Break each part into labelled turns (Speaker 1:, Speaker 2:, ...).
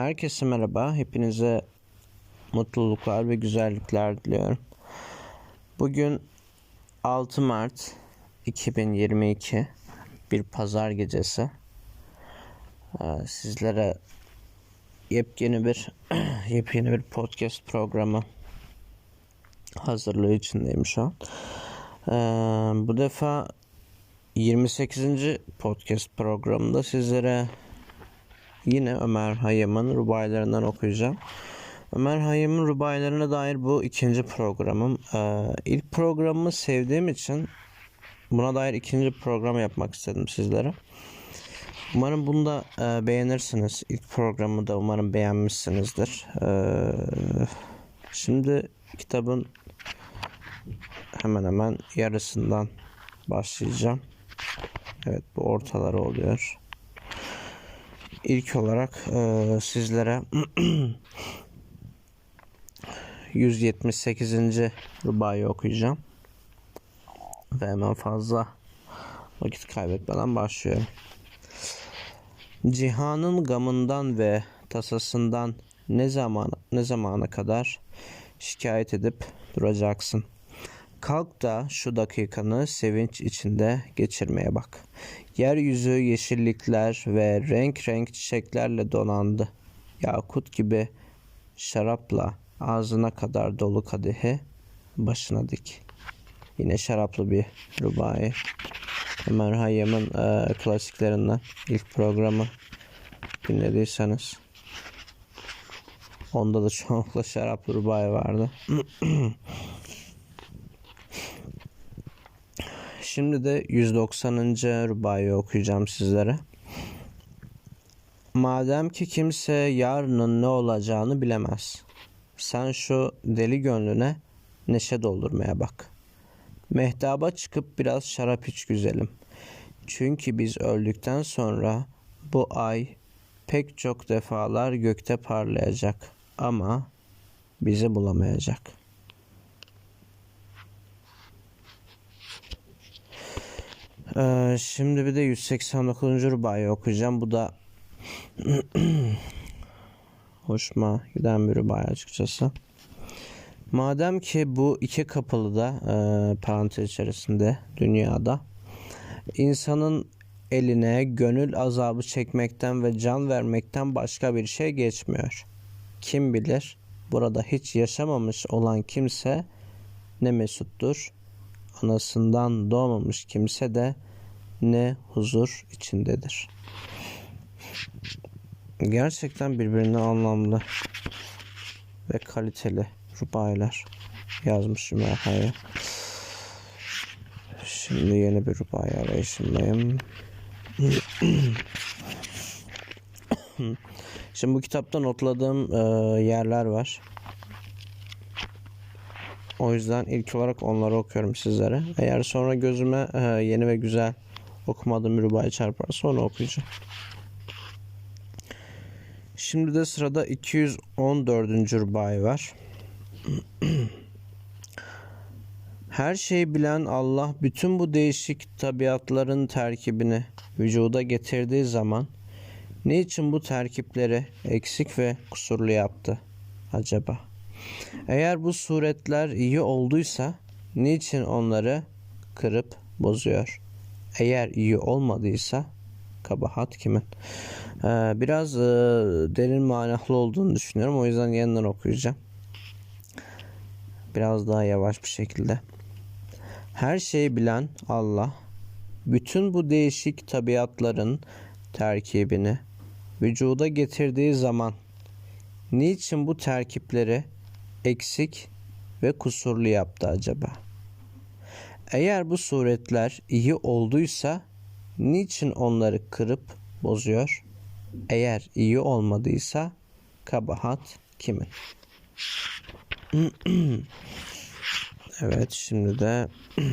Speaker 1: Herkese merhaba. Hepinize mutluluklar ve güzellikler diliyorum. Bugün 6 Mart 2022 bir pazar gecesi. Ee, sizlere yepyeni bir yepyeni bir podcast programı hazırlığı içindeyim şu an. Ee, bu defa 28. podcast programında sizlere yine Ömer Hayyam'ın rubaylarından okuyacağım. Ömer Hayyam'ın rubaylarına dair bu ikinci programım. Ee, ilk programımı sevdiğim için buna dair ikinci program yapmak istedim sizlere. Umarım bunu da e, beğenirsiniz. İlk programı da umarım beğenmişsinizdir. Ee, şimdi kitabın hemen hemen yarısından başlayacağım. Evet bu ortaları oluyor. İlk olarak e, sizlere 178. rubayı okuyacağım. Ve hemen fazla vakit kaybetmeden başlıyorum. Cihanın gamından ve tasasından ne zaman ne zamana kadar şikayet edip duracaksın. Kalk da şu dakikanı sevinç içinde geçirmeye bak. Yeryüzü yeşillikler ve renk renk çiçeklerle donandı. Yakut gibi şarapla ağzına kadar dolu kadehi başına dik. Yine şaraplı bir rubai. Ömer Hayyam'ın e, klasiklerinden ilk programı dinlediyseniz onda da çoğunlukla şaraplı rubai vardı. Şimdi de 190. rubayı okuyacağım sizlere. Madem ki kimse yarının ne olacağını bilemez. Sen şu deli gönlüne neşe doldurmaya bak. Mehtaba çıkıp biraz şarap iç güzelim. Çünkü biz öldükten sonra bu ay pek çok defalar gökte parlayacak ama bizi bulamayacak.'' Ee, şimdi bir de 189. rubayı okuyacağım. Bu da hoşuma giden bir rubay açıkçası. Madem ki bu iki kapılı da e, parantez içerisinde dünyada insanın eline gönül azabı çekmekten ve can vermekten başka bir şey geçmiyor. Kim bilir burada hiç yaşamamış olan kimse ne mesuttur anasından doğmamış kimse de ne huzur içindedir. Gerçekten birbirine anlamlı ve kaliteli rubaylar yazmış Ümerha'ya. Şimdi yeni bir rubai arayışındayım. Şimdi bu kitapta notladığım e, yerler var. O yüzden ilk olarak onları okuyorum sizlere. Eğer sonra gözüme e, yeni ve güzel okumadığım rubayı çarparsa onu okuyacağım. Şimdi de sırada 214. rubayı var. Her şeyi bilen Allah bütün bu değişik tabiatların terkibini vücuda getirdiği zaman niçin bu terkipleri eksik ve kusurlu yaptı acaba? Eğer bu suretler iyi olduysa niçin onları kırıp bozuyor? Eğer iyi olmadıysa kabahat kimin? Ee, biraz e, derin manalı olduğunu düşünüyorum. O yüzden yeniden okuyacağım. Biraz daha yavaş bir şekilde. Her şeyi bilen Allah bütün bu değişik tabiatların terkibini vücuda getirdiği zaman niçin bu terkipleri eksik ve kusurlu yaptı acaba? Eğer bu suretler iyi olduysa niçin onları kırıp bozuyor? Eğer iyi olmadıysa kabahat kimin? evet şimdi de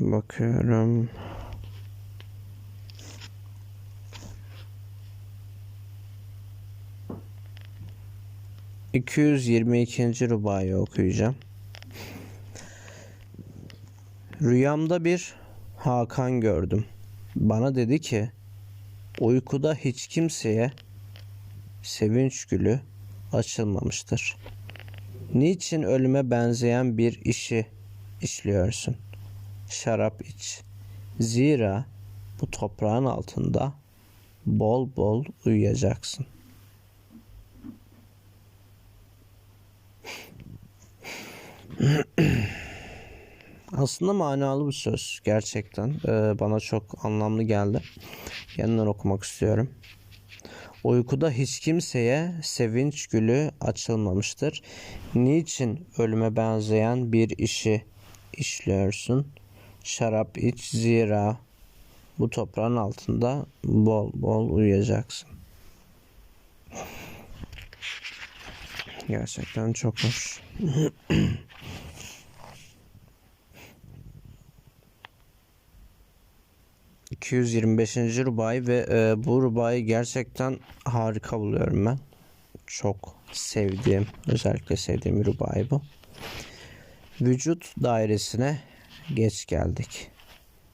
Speaker 1: bakıyorum. 222. rubayı okuyacağım. Rüyamda bir Hakan gördüm. bana dedi ki uykuda hiç kimseye sevinç gülü açılmamıştır. Niçin ölüme benzeyen bir işi işliyorsun? Şarap iç. Zira bu toprağın altında bol bol uyuyacaksın. Aslında manalı bir söz gerçekten. Ee, bana çok anlamlı geldi. Yeniden okumak istiyorum. Uykuda hiç kimseye sevinç gülü açılmamıştır. Niçin ölüme benzeyen bir işi işliyorsun? Şarap iç zira bu toprağın altında bol bol uyuyacaksın. Gerçekten çok hoş. 225. Rubai ve e, bu Rubai gerçekten harika buluyorum ben. Çok sevdiğim, özellikle sevdiğim Rubai bu. Vücut dairesine geç geldik.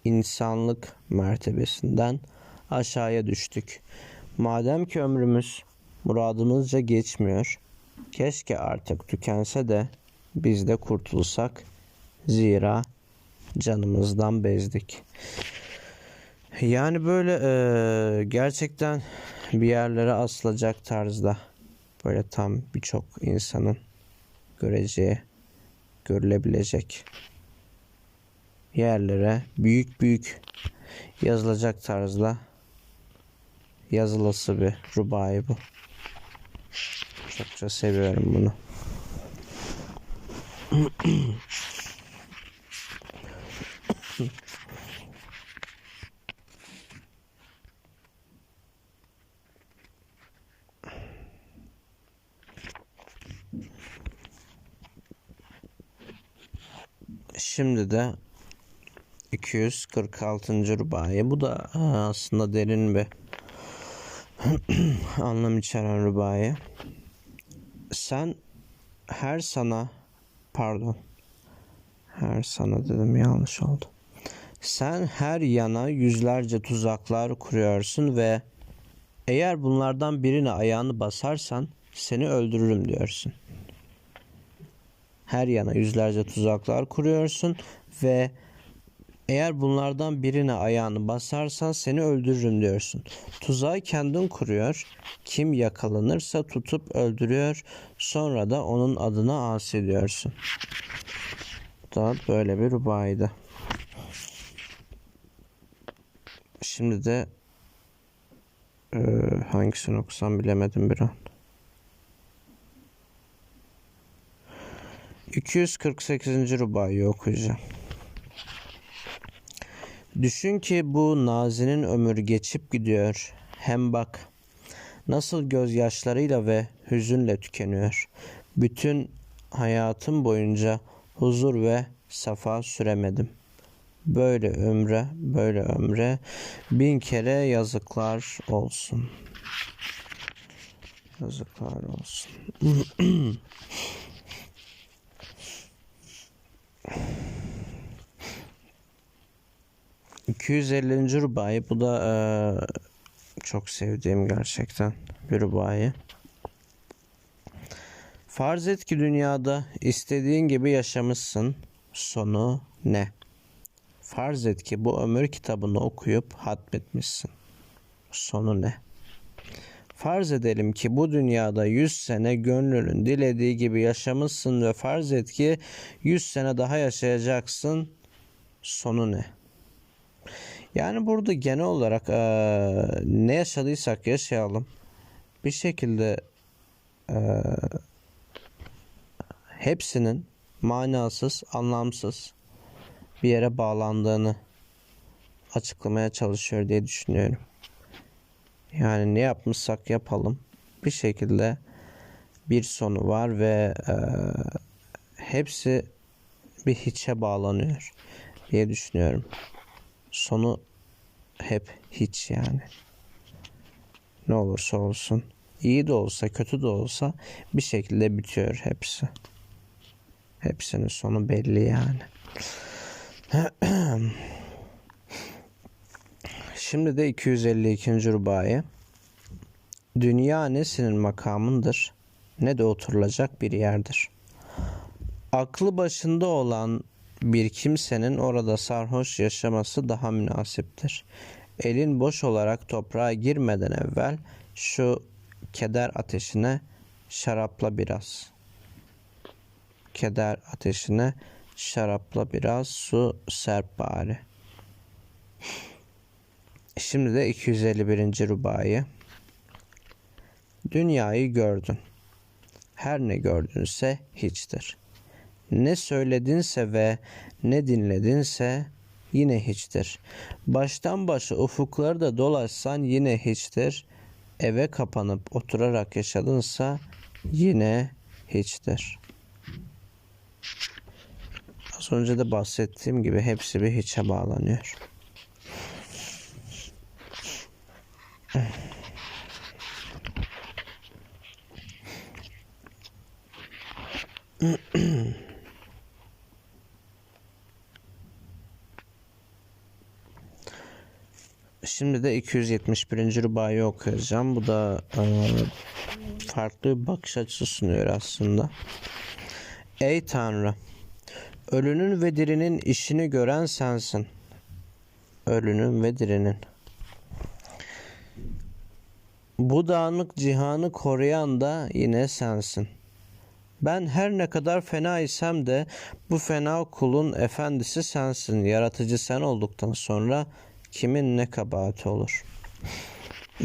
Speaker 1: İnsanlık mertebesinden aşağıya düştük. Madem ki ömrümüz muradımızca geçmiyor, keşke artık tükense de biz de kurtulsak. Zira canımızdan bezdik. Yani böyle e, gerçekten bir yerlere asılacak tarzda böyle tam birçok insanın göreceği, görülebilecek yerlere büyük büyük yazılacak tarzda yazılısı bir rubai bu. Çokça seviyorum bunu. Şimdi de 246. rubayı. Bu da aslında derin bir anlam içeren rubayı. Sen her sana pardon her sana dedim yanlış oldu. Sen her yana yüzlerce tuzaklar kuruyorsun ve eğer bunlardan birine ayağını basarsan seni öldürürüm diyorsun. Her yana yüzlerce tuzaklar kuruyorsun ve eğer bunlardan birine ayağını basarsan seni öldürürüm diyorsun. Tuzağı kendin kuruyor. Kim yakalanırsa tutup öldürüyor. Sonra da onun adına asi diyorsun. Da böyle bir rubaydı. Şimdi de e, hangisini okusam bilemedim bir an. 248. rubayı okuyacağım. Düşün ki bu nazinin ömür geçip gidiyor. Hem bak nasıl gözyaşlarıyla ve hüzünle tükeniyor. Bütün hayatım boyunca huzur ve safa süremedim. Böyle ömre, böyle ömre bin kere yazıklar olsun. Yazıklar olsun. 250. rubayı bu da e, çok sevdiğim gerçekten bir rubayı. Farz et ki dünyada istediğin gibi yaşamışsın. Sonu ne? Farz et ki bu ömür kitabını okuyup hatmetmişsin. Sonu ne? Farz edelim ki bu dünyada 100 sene gönlünün dilediği gibi yaşamışsın ve farz et ki 100 sene daha yaşayacaksın. Sonu ne? Yani burada genel olarak e, ne yaşadıysak yaşayalım. Bir şekilde e, hepsinin manasız, anlamsız bir yere bağlandığını açıklamaya çalışıyor diye düşünüyorum. Yani ne yapmışsak yapalım bir şekilde bir sonu var ve e, hepsi bir hiçe bağlanıyor diye düşünüyorum sonu hep hiç yani. Ne olursa olsun. iyi de olsa kötü de olsa bir şekilde bitiyor hepsi. Hepsinin sonu belli yani. Şimdi de 252. rubayı. Dünya ne makamındır ne de oturulacak bir yerdir. Aklı başında olan bir kimsenin orada sarhoş yaşaması daha münasiptir. Elin boş olarak toprağa girmeden evvel şu keder ateşine şarapla biraz. Keder ateşine şarapla biraz su serp bari. Şimdi de 251. rubayı. Dünyayı gördün. Her ne gördünse hiçtir. Ne söyledinse ve ne dinledinse yine hiçtir. Baştan başa ufukları da dolaşsan yine hiçtir. Eve kapanıp oturarak yaşadınsa yine hiçtir. Az önce de bahsettiğim gibi hepsi bir hiçe bağlanıyor. Şimdi de 271. rubayı okuyacağım. Bu da e, farklı bir bakış açısı sunuyor aslında. Ey Tanrı! Ölünün ve dirinin işini gören sensin. Ölünün ve dirinin. Bu dağınık cihanı koruyan da yine sensin. Ben her ne kadar fena isem de bu fena kulun efendisi sensin. Yaratıcı sen olduktan sonra kimin ne kabahati olur?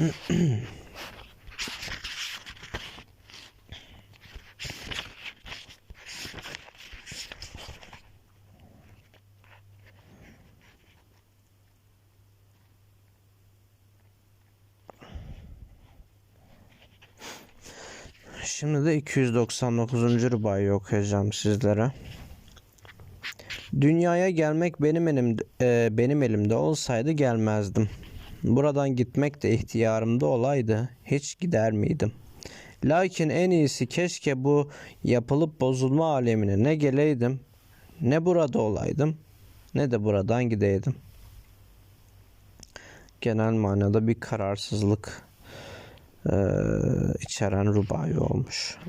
Speaker 1: Şimdi de 299. rubayı okuyacağım sizlere. Dünyaya gelmek benim elimde, e, benim elimde olsaydı gelmezdim. Buradan gitmek de ihtiyarımda olaydı hiç gider miydim? Lakin en iyisi keşke bu yapılıp bozulma alemine ne geleydim, ne burada olaydım, ne de buradan gideydim. Genel manada bir kararsızlık e, içeren rubai olmuş.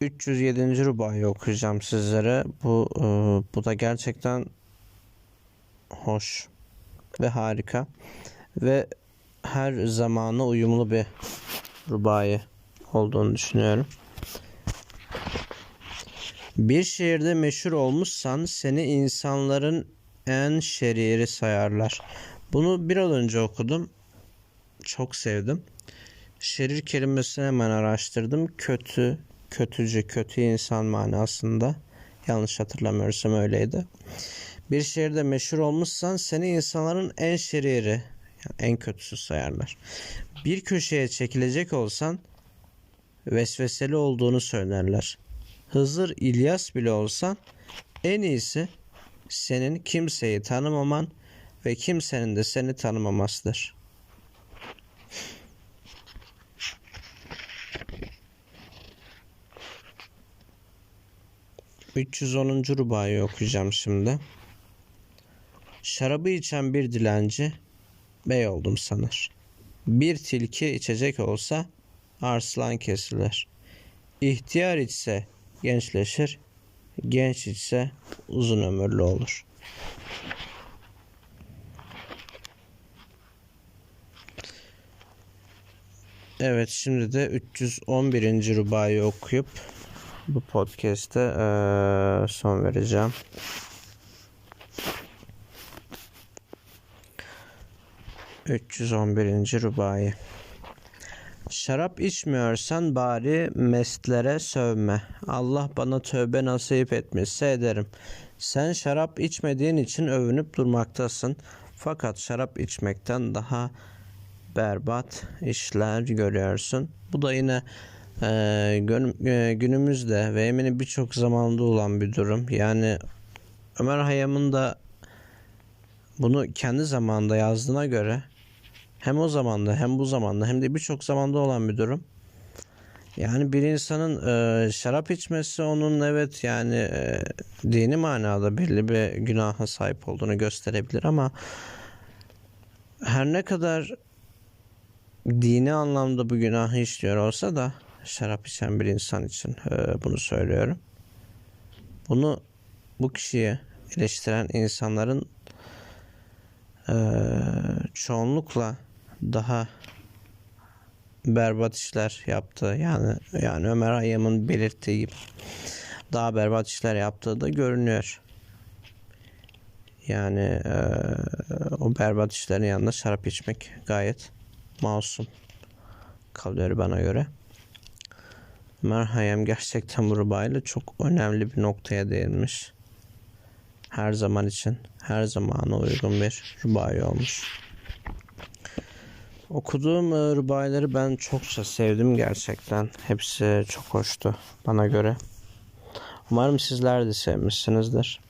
Speaker 1: 307. rubayı okuyacağım sizlere. Bu e, bu da gerçekten hoş ve harika ve her zamana uyumlu bir rubayı olduğunu düşünüyorum. Bir şehirde meşhur olmuşsan seni insanların en şeriri sayarlar. Bunu biraz önce okudum. Çok sevdim. Şerir kelimesini hemen araştırdım. Kötü, kötücü, kötü insan manasında. Yanlış hatırlamıyorsam öyleydi. Bir şehirde meşhur olmuşsan seni insanların en şeriri, yani en kötüsü sayarlar. Bir köşeye çekilecek olsan vesveseli olduğunu söylerler. Hızır İlyas bile olsan en iyisi senin kimseyi tanımaman ve kimsenin de seni tanımamasıdır. 310. rubayı okuyacağım şimdi. Şarabı içen bir dilenci bey oldum sanır. Bir tilki içecek olsa arslan kesilir. İhtiyar içse gençleşir, genç içse uzun ömürlü olur. Evet şimdi de 311. rubayı okuyup bu podcast'te ee, son vereceğim. ...311. Rubai Şarap içmiyorsan bari mestlere sövme. Allah bana tövbe nasip etmişse ederim. Sen şarap içmediğin için övünüp durmaktasın. Fakat şarap içmekten daha berbat işler görüyorsun. Bu da yine e, günümüzde ve eminim birçok zamanda olan bir durum. Yani Ömer Hayyam'ın da bunu kendi zamanında yazdığına göre hem o zamanda hem bu zamanda hem de birçok zamanda olan bir durum. Yani bir insanın e, şarap içmesi onun evet yani e, dini manada belli bir günaha sahip olduğunu gösterebilir ama her ne kadar dini anlamda bu günahı işliyor olsa da şarap içen bir insan için e, bunu söylüyorum. Bunu bu kişiye eleştiren insanların e, çoğunlukla daha berbat işler yaptı. Yani yani Ömer Hayyam'ın belirttiği daha berbat işler yaptığı da görünüyor. Yani e, o berbat işlerin yanında şarap içmek gayet masum kalıyor bana göre. Ömer Hayyam gerçekten bu rubayla çok önemli bir noktaya değinmiş. Her zaman için, her zamana uygun bir rubai olmuş. Okuduğum e, rubayları ben çokça sevdim gerçekten. Hepsi çok hoştu bana göre. Umarım sizler de sevmişsinizdir.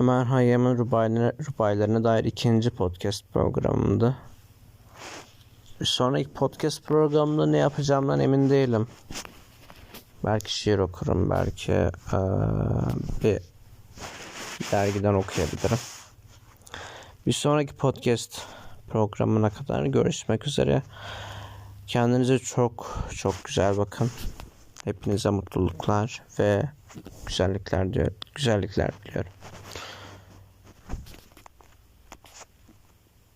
Speaker 1: Ömer Hayyam'ın rubaylarına, rubaylarına dair ikinci podcast programımdı. Bir sonraki podcast programında ne yapacağımdan emin değilim. Belki şiir okurum, belki ee, bir dergiden okuyabilirim. Bir sonraki podcast programına kadar görüşmek üzere. Kendinize çok çok güzel bakın. Hepinize mutluluklar ve güzellikler diyor, güzellikler diliyorum.